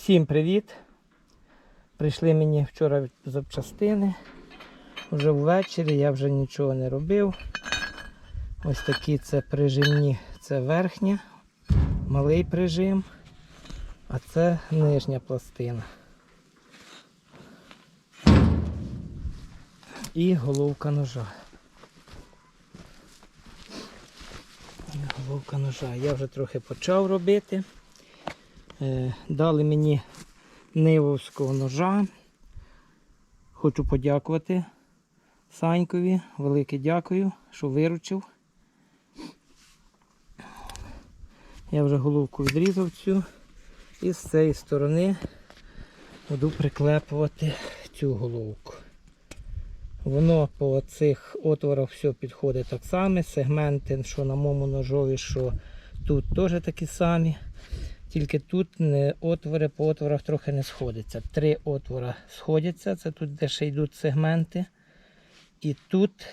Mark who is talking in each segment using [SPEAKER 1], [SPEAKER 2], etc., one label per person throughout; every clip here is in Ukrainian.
[SPEAKER 1] Всім привіт! Прийшли мені вчора запчастини. Вже ввечері я вже нічого не робив. Ось такі це прижимні, це верхня, малий прижим, а це нижня пластина. І головка ножа. Головка ножа. Я вже трохи почав робити. Е, Дали мені нивовського ножа. Хочу подякувати Санькові. Велике дякую, що виручив. Я вже головку відрізав цю і з цієї сторони буду приклепувати цю головку. Воно по цих отворах все підходить так само. Сегменти, що на моєму ножові, що тут теж такі самі. Тільки тут отвори по отворах трохи не сходяться. Три отвора сходяться, це тут де ще йдуть сегменти. І тут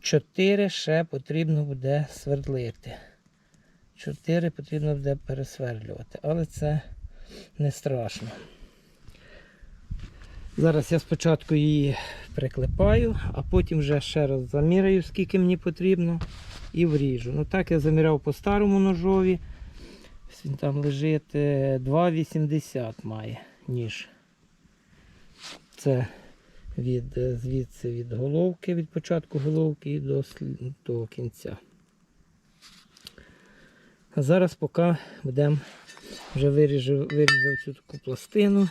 [SPEAKER 1] чотири ще потрібно буде свердлити. Чотири потрібно буде пересверлювати, але це не страшно. Зараз я спочатку її приклепаю, а потім вже ще раз заміряю, скільки мені потрібно, і вріжу. Ну так я заміряв по старому ножові. Він там лежить е, 2,80 має ніж. Це від, е, звідси від головки, від початку головки і до, до кінця. А зараз поки будемо вже виріжу, вирізав цю таку пластину.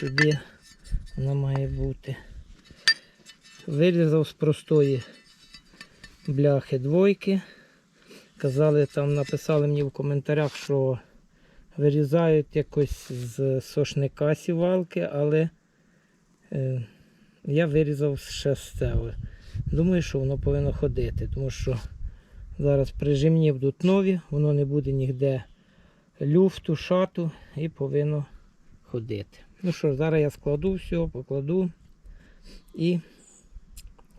[SPEAKER 1] Сюди вона має бути. Вирізав з простої бляхи двойки. Казали, там написали мені в коментарях, що вирізають якось з сошника сівалки, але е, я вирізав ще з цього. Думаю, що воно повинно ходити, тому що зараз прижимні будуть нові, воно не буде ніде люфту, шату і повинно ходити. Ну що, зараз я складу все, покладу і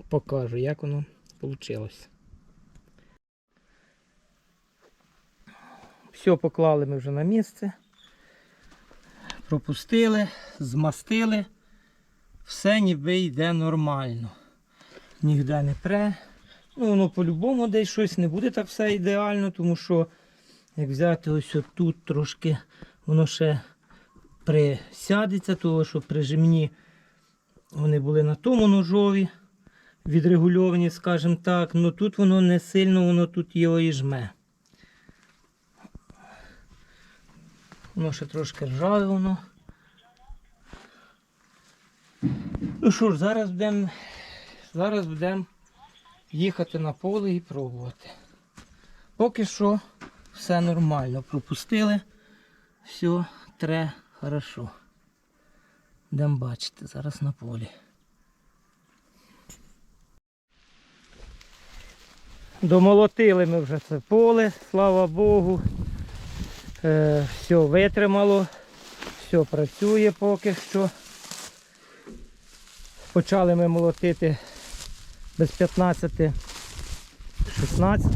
[SPEAKER 1] покажу, як воно вийшло. Все поклали ми вже на місце. Пропустили, змастили. Все ніби йде нормально. Нігде не пре. Ну, воно по-любому десь щось не буде так все ідеально, тому що як взяти ось тут трошки воно ще присядеться, того що прижимні вони були на тому ножові, відрегульовані, скажімо так. Ну тут воно не сильно, воно тут його і жме. Воно ще трошки ржаве воно. Ну що ж, зараз будемо зараз будемо їхати на поле і пробувати. Поки що все нормально. Пропустили. Все тре хорошо. Будемо бачити зараз на полі. Домолотили ми вже це поле, слава Богу. Е, все витримало, все працює поки що. Почали ми молотити без 15 16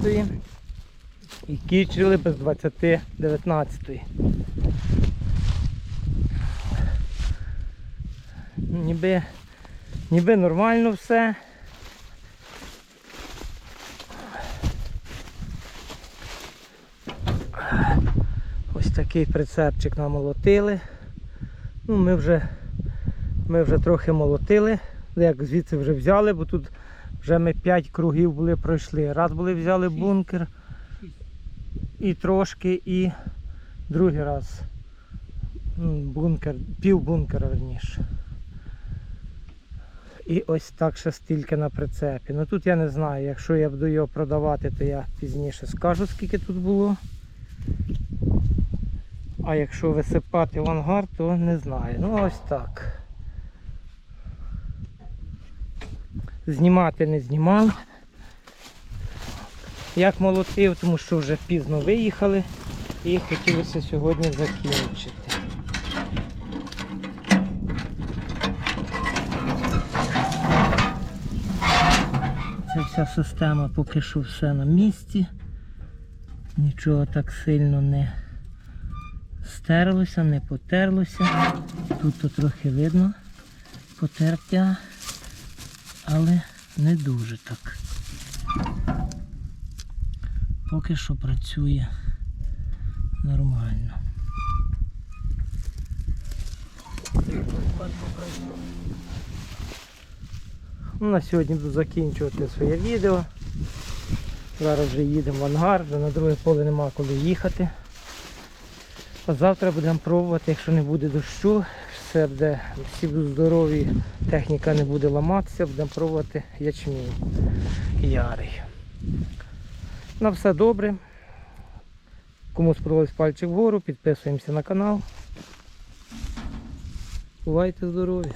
[SPEAKER 1] і кінчили без 20 19 Ніби, ніби нормально все. Такий прицепчик намолотили. Ну, ми вже, ми вже трохи молотили, як звідси вже взяли, бо тут вже ми 5 кругів були пройшли. Раз були взяли бункер і трошки, і другий раз бункер, пів бункера верніше. І ось так ще стільки на прицепі. Ну тут я не знаю, якщо я буду його продавати, то я пізніше скажу, скільки тут було. А якщо висипати в ангар, то не знаю. Ну ось так. Знімати не знімав. Як молотив, тому що вже пізно виїхали і хотілося сьогодні закінчити. Ця вся система поки що все на місці. Нічого так сильно не стерлося, не потерлося. Тут то трохи видно потертя, але не дуже так. Поки що працює нормально. Ну, на сьогодні буду закінчувати своє відео. Зараз вже їдемо в ангар, вже на друге поле нема коли їхати. Завтра будемо пробувати, якщо не буде дощу, все буде, всі будуть здорові, техніка не буде ламатися, будемо пробувати ячмінь ярий. На все добре. Кому сподобався пальчик вгору, підписуємося на канал. Бувайте здорові!